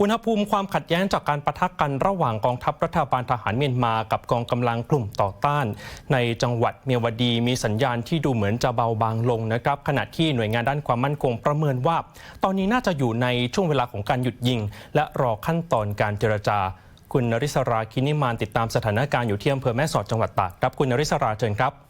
อุณหภูมิความขัดแย้งจากการประทะกันระหว่างกองทัพรัฐบาลทหารเมียนมากับกองกำลังกลุ่มต่อต้าน ในจังหวัดเมียวดีมีสัญญาณที่ดูเหมือนจะเบาบางลงนะครับขณะที่หน่วยงานด้านความมั่นคงประเมินว่า ตอนนี้น่าจะอยู่ในช่วงเวลาของการหยุดยิง และรอขั้นตอนการเจรจา คุณนริศราคินิมานติดตามสถานการณ์อยู่ที่อำเภอแม่สอดจังหวัดตากครับคุณนริศราเชิญครับ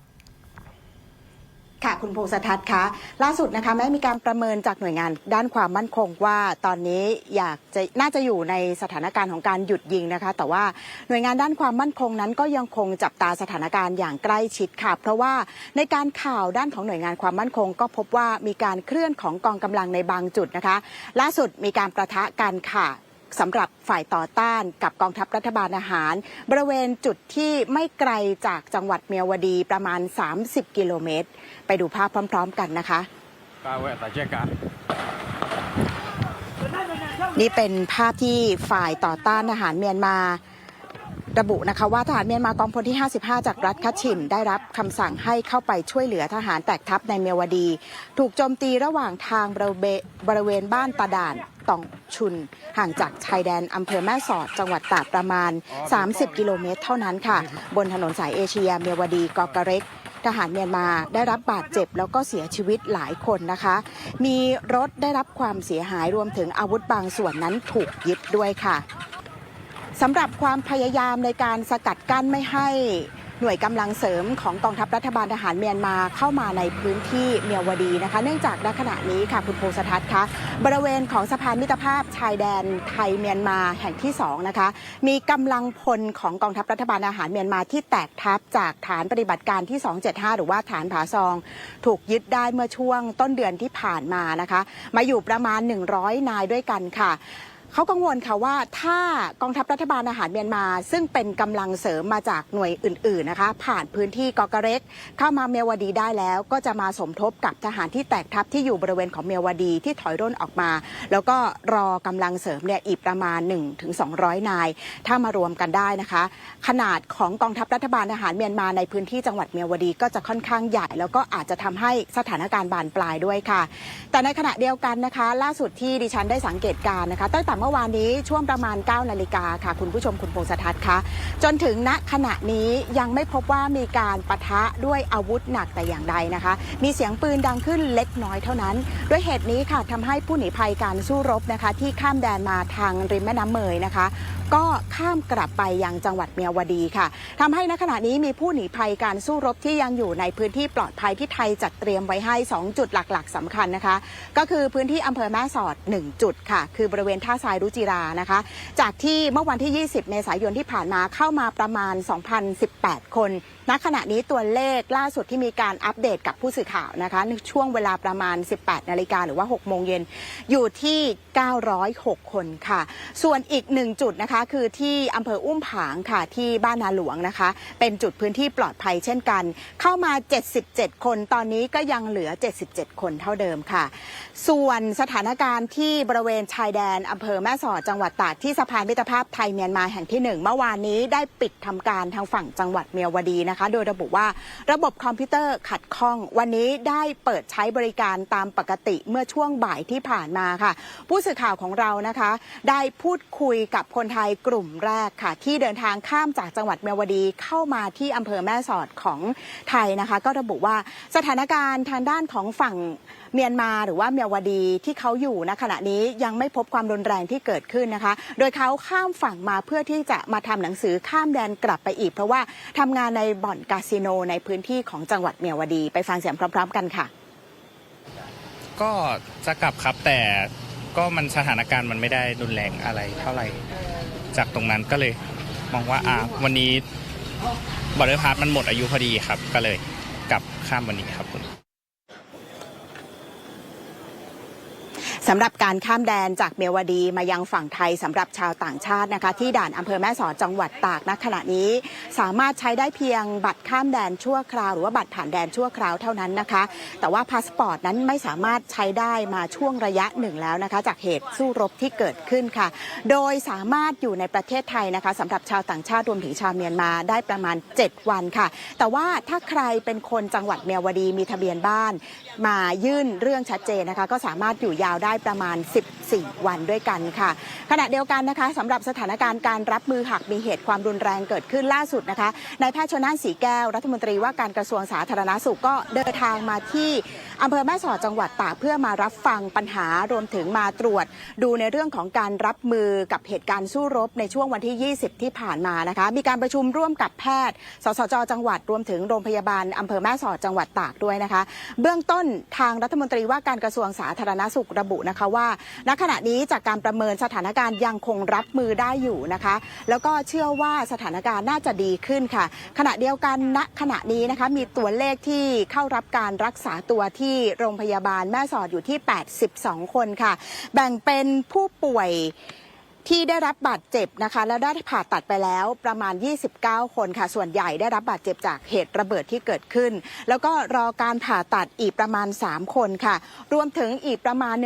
ค่ะคุณพงศทัศน์คะล่าสุดนะคะแม้มีการประเมินจากหน่วยงานด้านความมั่นคงว่าตอนนี้อยากจะน่าจะอยู่ในสถานการณ์ของการหยุดยิงนะคะ แต่ว่าหน่วยงานด้านความมั่นคงนั้นก็ยังคงจับตาสถานการณ์อย่างใกล้ชิดค่ะ เพราะว่าในการข่าวด้านของหน่วยงานความมั่นคง ก็พบว่ามีการเคลื่อนของกองกำลังในบางจุดนะคะ ล่าสุดมีการประทะกันค่ะ สำหรับฝ่ายต่อต้านกับกองทัพรัฐบาลอาหาร บริเวณจุดที่ไม่ไกลจากจังหวัดเมียวดีประมาณ 30 กิโลเมตร ไปดูภาพพร้อม ๆ กันนะคะ Kawet tak cekak. นี่เป็นภาพที่ฝ่ายต่อต้านทหารเมียนมา ระบุนะคะว่าทหารเมียนมากองพลที่ 55 จากรัฐคัชชิน ได้รับคำสั่งให้เข้าไปช่วยเหลือทหารแตกทัพในเมียวดี ถูกโจมตีระหว่างทางบริเวณบริเวณบ้านตาด่านตองชุน ห่างจากชายแดนอำเภอแม่สอดจังหวัดตากประมาณ 30 กิโลเมตรเท่านั้นค่ะ บนถนนสายเอเชียเมียวดีกอกรเร็กทหารเมียนมาได้รับบาดเจ็บแล้วก็เสียชีวิตหลายคนนะคะ มีรถได้รับความเสียหายรวมถึงอาวุธบางส่วนนั้นถูกยึดด้วยค่ะ สำหรับความพยายามในการสกัดกั้นไม่ให้หน่วยกำลังเสริมของกองทัพรัฐบาลทหารเมียนมาเข้ามาในพื้นที่เมียวดีนะคะ เนื่องจากณขณะนี้ค่ะคุณโพสทัศน์คะบริเวณของสะพานมิตรภาพชายแดนไทยเมียนมาแห่งที่สองนะคะมีกำลังพลของกองทัพรัฐบาลทหารเมียนมาที่แตกทัพจากฐานปฏิบัติการที่ 275 หรือว่าฐานผาซอง ถูกยึดได้เมื่อช่วงต้นเดือนที่ผ่านมานะคะ มาอยู่ประมาณ 100 นายด้วยกันค่ะ เขากังวลค่ะว่าถ้ากองทัพรัฐบาลอาหารเมียนมา ซึ่งเป็นกำลังเสริมมาจากหน่วยอื่น ๆนะคะ ผ่านพื้นที่กอกระเร็ก เข้ามาเมียวดีได้แล้ว ก็จะมาสมทบกับทหารที่แตกทัพที่อยู่บริเวณของเมียวดีที่ถอยร่นออกมา แล้วก็รอกำลังเสริมเนี่ยอีกประมาณ 1-200 นาย ถ้ามารวมกันได้นะคะ ขนาดของกองทัพรัฐบาลอาหารเมียนมาในพื้นที่จังหวัดเมียวดีก็จะค่อนข้างใหญ่ แล้วก็อาจจะทำให้สถานการณ์บานปลายด้วยค่ะ แต่ในขณะเดียวกันนะคะ ล่าสุดที่ดิฉันได้สังเกตการณ์นะคะตั้งแต่เมื่อวานนี้ช่วงประมาณ 9 นาฬิกาค่ะ คุณผู้ชมคุณพงศทัศน์คะจนถึงณขณะนี้ยังไม่พบว่ามีการปะทะด้วยอาวุธหนักแต่อย่างใดนะคะ มีเสียงปืนดังขึ้นเล็กน้อยเท่านั้น ด้วยเหตุนี้ค่ะทำให้ผู้หนีภัยการสู้รบนะคะ ที่ข้ามแดนมาทางริมแม่น้ำเมยนะคะก็ข้ามกลับไปยังจังหวัดเมียวดีค่ะทำให้ณขณะนี้มีผู้หนีภัยการสู้รบที่ยังอยู่ในพื้นที่ปลอดภัยที่ไทยจัดเตรียมไว้ให้ 2 จุดหลักๆสำคัญนะคะ ก็คือพื้นที่อำเภอแม่สอด 1 จุดค่ะ คือบริเวณท่าทรายรุจิรานะคะ จากที่เมื่อวันที่ 20 เมษายนที่ผ่านมาเข้ามาประมาณ 2,018 คน ณขณะนี้ตัวเลขล่าสุดที่มีการอัปเดตกับผู้สื่อข่าวนะคะในช่วงเวลาประมาณ 18 นาฬิกาหรือว่า 6 โมงเย็นอยู่ที่ 906 คนค่ะ ส่วนอีกหนึ่งจุดนะคะคือที่อำเภออุ้มผางค่ะที่บ้านนาหลวงนะคะ เป็นจุดพื้นที่ปลอดภัยเช่นกัน เข้ามา 77 คน ตอนนี้ก็ยังเหลือ 77 คนเท่าเดิมค่ะ ส่วนสถานการณ์ที่บริเวณชายแดนอำเภอแม่สอดจังหวัดตากที่สะพานมิตรภาพไทยเมียนมาแห่งที่หนึ่งเมื่อวานนี้ได้ปิดทำการทางฝั่งจังหวัดเมียวดีนะนะคะ โดยระบุว่าระบบคอมพิวเตอร์ขัดข้อง วันนี้ได้เปิดใช้บริการตามปกติเมื่อช่วงบ่ายที่ผ่านมาค่ะ ผู้สื่อข่าวของเรานะคะ ได้พูดคุยกับคนไทยกลุ่มแรกค่ะ ที่เดินทางข้ามจากจังหวัดเมียวดีเข้ามาที่อำเภอแม่สอดของไทยนะคะ ก็ระบุว่าสถานการณ์ทางด้านของฝั่งเมียนมาหรือว่าเมียวดีที่เขาอยู่ณขณะนี้ยังไม่พบความรุนแรงที่เกิดขึ้นนะคะ โดยเขาข้ามฝั่งมาเพื่อที่จะมาทำหนังสือข้ามแดนกลับไปอีก เพราะว่าทำงานในบ่อนคาสิโนในพื้นที่ของจังหวัดเมียวดี ไปฟังเสียงพร้อม ๆ กันค่ะ ก็จะกลับครับแต่ก็มันสถานการณ์มันไม่ได้รุนแรงอะไรเท่าไหร่ จากตรงนั้นก็เลยมองว่าอ่าวันนี้บอร์เดอร์พาสมันหมดอายุพอดีครับ ก็เลยกลับข้ามวันนี้ครับคุณ สำหรับการข้ามแดนจากเมียวดีมายังฝั่งไทยสำหรับชาวต่างชาตินะคะ ที่ด่านอำเภอแม่สอดจังหวัดตากณขณะนี้ สามารถใช้ได้เพียงบัตรข้ามแดนชั่วคราว หรือว่าบัตรผ่านแดนชั่วคราวเท่านั้นนะคะ แต่ว่าพาสปอร์ตนั้นไม่สามารถใช้ได้มาช่วงระยะหนึ่งแล้วนะคะ จากเหตุสู้รบที่เกิดขึ้นค่ะ โดยสามารถอยู่ในประเทศไทยนะคะสำหรับชาวต่างชาติรวมถึงชาวเมียนมาได้ประมาณ 7 วันค่ะ แต่ว่าถ้าใครเป็นคนจังหวัดเมียวดีมีทะเบียนบ้าน มายื่นเรื่องชัดเจนนะคะ ก็สามารถอยู่ยาวได้ประมาณ 14 วันด้วยกันค่ะ ขณะเดียวกันนะคะสำหรับสถานการณ์การรับมือหากมีเหตุความรุนแรงเกิดขึ้นล่าสุดนะคะนายแพทย์ชนน่านสีแก้วรัฐมนตรีว่าการกระทรวงสาธารณสุขก็เดินทางมาที่อำเภอแม่สอดจังหวัดตากเพื่อมารับฟังปัญหารวมถึงมาตรวจ ดูในเรื่องของการรับมือกับเหตุการณ์สู้รบในช่วงวันที่ 20 ที่ผ่านมานะคะมีการประชุมร่วมกับแพทย์ สสจ จังหวัดรวมถึงโรงพยาบาลอำเภอแม่สอดจังหวัดตากด้วยนะคะ เบื้องต้นทางรัฐมนตรีว่าการกระทรวงสาธารณสุขระบุนะคะว่า ณขณะนี้จากการประเมินสถานการณ์ยังคงรับมือได้อยู่นะคะ แล้วก็เชื่อว่าสถานการณ์น่าจะดีขึ้นค่ะ ขณะเดียวกันณขณะนี้นะคะมีตัวเลขที่เข้ารับการรักษาตัวที่โรงพยาบาลแม่สอดอยู่ที่ 82 คนค่ะ แบ่งเป็นผู้ป่วย ที่ได้รับบาดเจ็บนะคะ แล้วได้ผ่าตัดไปแล้วประมาณ 29 คนค่ะ ส่วนใหญ่ได้รับบาดเจ็บจากเหตุระเบิดที่เกิดขึ้น แล้วก็รอการผ่าตัดอีกประมาณ 3 คนค่ะ รวมถึงอีกประมาณ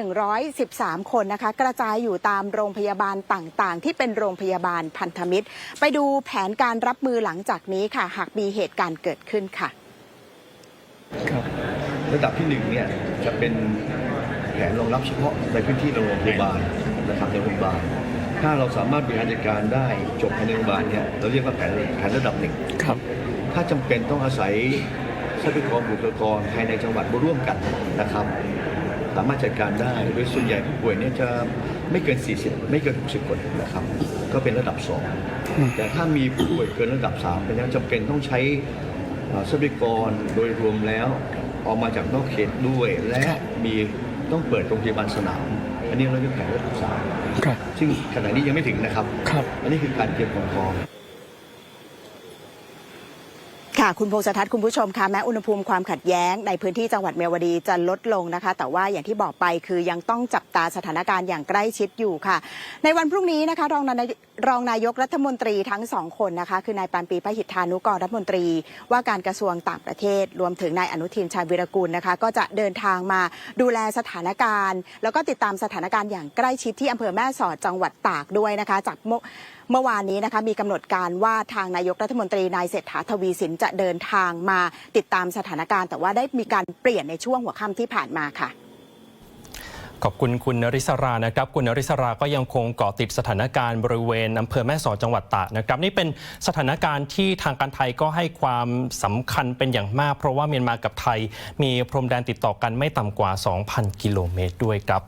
113 คนนะคะ กระจายอยู่ตามโรงพยาบาลต่างๆ ที่เป็นโรงพยาบาลพันธมิตร ไปดูแผนการรับมือหลังจากนี้ค่ะ หากมีเหตุการณ์เกิดขึ้นค่ะครับระดับที่หนึ่งเนี่ยจะเป็นแผนรองรับเฉพาะในพื้นที่โรงพยาบาลนะครับในโรงพยาบาล ถ้าเราสามารถบริหารจัดการได้จบภายในโรงพยาบาลเนี่ยเราเรียกว่าแผนแผนระดับหนึ่งครับ ถ้าจำเป็นต้องอาศัยทรัพยากรบุคลากรภายในจังหวัดมาร่วมกันนะครับ สามารถจัดการได้โดยส่วนใหญ่ผู้ป่วยเนี่ยจะไม่เกิน 40 ไม่เกิน 60 คนนะครับ ก็เป็นระดับ 2 แต่ถ้ามีผู้ป่วยเกินระดับ3เป็นแล้วจำเป็นต้องใช้เอ่อทรัพยากรโดยรวมแล้ว ออกมาจากนอกเขตด้วย และมีต้องเปิดโรงพยาบาลสนาม อันนี้เราเรียกแผนระดับสามครับ ซึ่งขณะนี้ยังไม่ถึงนะครับ ครับ อันนี้คือการเตรียมความพร้อม ค่ะคุณพงศทัศน์คุณผู้ชมคะแม้อุณหภูมิความขัดแย้งในพื้นที่จังหวัดเมียวดีจะลดลงนะคะ แต่ว่าอย่างที่บอกไปคือยังต้องจับตาสถานการณ์อย่างใกล้ชิดอยู่ค่ะ ในวันพรุ่งนี้นะคะรองนาย รองนายกรัฐมนตรีทั้งสองคนนะคะ คือนายปานปีพหิทธานุกรรัฐมนตรี ว่าการกระทรวงต่างประเทศ รวมถึงนายอนุทินชาญวิรกุลนะคะ ก็จะเดินทางมาดูแลสถานการณ์ แล้วก็ติดตามสถานการณ์อย่างใกล้ชิดที่อำเภอแม่สอดจังหวัดตากด้วยนะคะ จากเมื่อเมื่อวานนี้นะคะมีกำหนดการว่าทางนายกรัฐมนตรีนายเศรษฐาทวีสินจะเดินทางมาติดตามสถานการณ์ แต่ว่าได้มีการเปลี่ยนในช่วงหัวค่ำที่ผ่านมาค่ะ ขอบคุณคุณนริศรานะครับ คุณนริศราก็ยังคงเกาะติดสถานการณ์บริเวณอำเภอแม่สอดจังหวัดตากนะครับ นี่เป็นสถานการณ์ที่ทางการไทยก็ให้ความสำคัญเป็นอย่างมาก เพราะว่าเมียนมากับไทย มีพรมแดนติดต่อกันไม่ต่ำกว่า 2,000 กิโลเมตรด้วยครับ